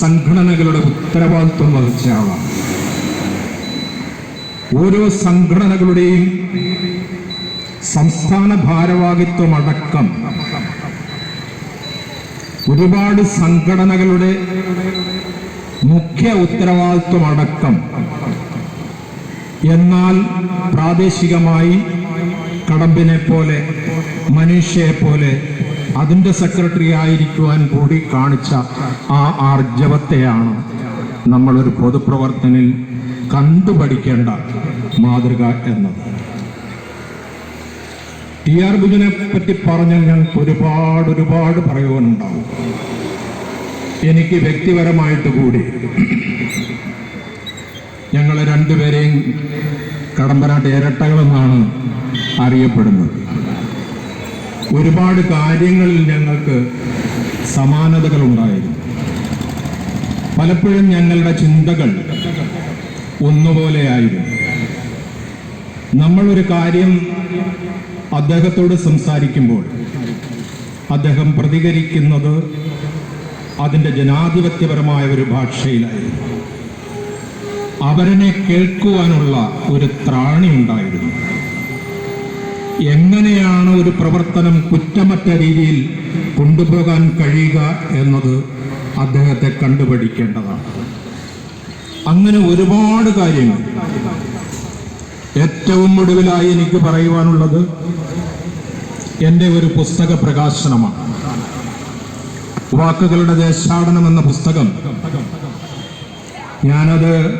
സംഘടനകളുടെ ഉത്തരവാദിത്വം വഹിച്ച ആളാണ് ഓരോ സംഘടനകളുടെയും സംസ്ഥാന ഭാരവാഹിത്വം അടക്കം ഒരുപാട് സംഘടനകളുടെ മുഖ്യ ഉത്തരവാദിത്വം അടക്കം. എന്നാൽ പ്രാദേശികമായി കടമ്പിനെ പോലെ മനുഷ്യയെ പോലെ അതിന്റെ സെക്രട്ടറി ആയിരിക്കുവാൻ കൂടി കാണിച്ച ആ ആർജവത്തെയാണ് നമ്മളൊരു പൊതുപ്രവർത്തനിൽ കണ്ടുപഠിക്കേണ്ട മാതൃക എന്നത്. ടി ആർ ബുജനെ പറ്റി പറഞ്ഞാൽ ഞങ്ങൾക്ക് ഒരുപാട് ഒരുപാട് പറയുവാനുണ്ടാവും. എനിക്ക് വ്യക്തിപരമായിട്ട് കൂടി ഞങ്ങൾ രണ്ടുപേരെയും കടമ്പനാട്ട് ഇരട്ടകളെന്നാണ് അറിയപ്പെടുന്നത്. ഒരുപാട് കാര്യങ്ങളിൽ ഞങ്ങൾക്ക് സമാനതകൾ ഉണ്ടായിരുന്നു പലപ്പോഴും ഞങ്ങളുടെ ചിന്തകൾ ഒന്നുപോലെയായിരുന്നു നമ്മളൊരു കാര്യം അദ്ദേഹത്തോട് സംസാരിക്കുമ്പോൾ അദ്ദേഹം പ്രതികരിക്കുന്നത് അതിന്റെ ജനാധിപത്യപരമായ ഒരു ഭാഷയിലായിരുന്നു. അവരനെ കേൾക്കുവാനുള്ള ഒരു ത്രാണി ഉണ്ടായിരുന്നു. എങ്ങനെയാണ് ഒരു പ്രവർത്തനം കുറ്റമറ്റ രീതിയിൽ കൊണ്ടുപോകാൻ കഴിയുക എന്നത് അദ്ദേഹത്തെ കണ്ടുപഠിക്കേണ്ടതാണ്. അങ്ങനെ ഒരുപാട് കാര്യങ്ങൾ. ഏറ്റവും ഒടുവിലായി എനിക്ക് പറയുവാനുള്ളത് എന്റെ ഒരു പുസ്തക പ്രകാശനമാണ്. വാക്കുകളുടെ ദേശാടനം എന്ന പുസ്തകം. ഞാനത്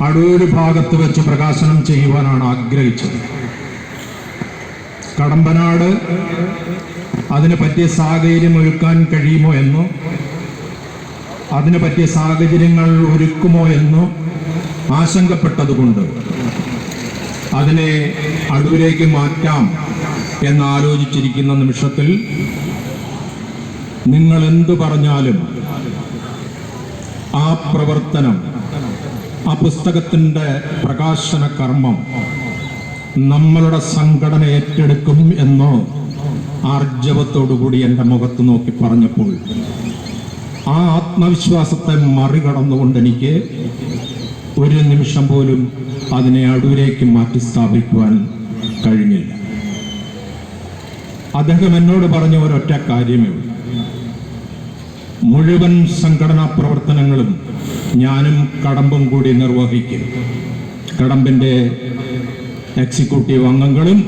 അടൂര് ഭാഗത്ത് വെച്ച് പ്രകാശനം ചെയ്യുവാനാണ് ആഗ്രഹിച്ചത്. കടമ്പനാട്. അതിന് പറ്റിയ സാഹചര്യം ഒരുക്കാൻ കഴിയുമോ എന്നോ അതിന് പറ്റിയ സാഹചര്യങ്ങൾ ഒരുക്കുമോ എന്നോ ആശങ്കപ്പെട്ടതുകൊണ്ട് അതിനെ അടൂരേക്ക് മാറ്റാം എന്നാലോചിച്ചിരിക്കുന്ന നിമിഷത്തിൽ നിങ്ങൾ എന്തു പറഞ്ഞാലും ആ പ്രവർത്തനം ആ പുസ്തകത്തിന്റെ പ്രകാശന കർമ്മം നമ്മളുടെ സംഘടന ഏറ്റെടുക്കും എന്നോ ആർജവത്തോടുകൂടി എന്റെ മുഖത്ത് നോക്കി പറഞ്ഞപ്പോൾ ആ ആത്മവിശ്വാസത്തെ മറികടന്നുകൊണ്ട് എനിക്ക് ഒരു നിമിഷം പോലും അതിനെ അടൂരേക്ക് മാറ്റി സ്ഥാപിക്കുവാൻ കഴിഞ്ഞില്ല. അദ്ദേഹം എന്നോട് പറഞ്ഞ ഒരൊറ്റ കാര്യമേ മുഴുവൻ സംഘടനാ പ്രവർത്തനങ്ങളും ഞാനും കടമ്പും കൂടി നിർവഹിക്കും. കടമ്പിന്റെ എക്സിക്യൂട്ടീവ് അംഗങ്ങളും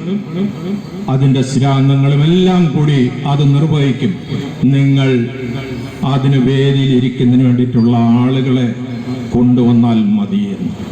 അതിന്റെ സ്ഥിരാംഗങ്ങളും എല്ലാം കൂടി അത് നിർവഹിക്കും. നിങ്ങൾ അതിന് വേദിയിലിരിക്കുന്നതിന് വേണ്ടിയിട്ടുള്ള ആളുകളെ കൊണ്ടുവന്നാൽ മതി എന്ന്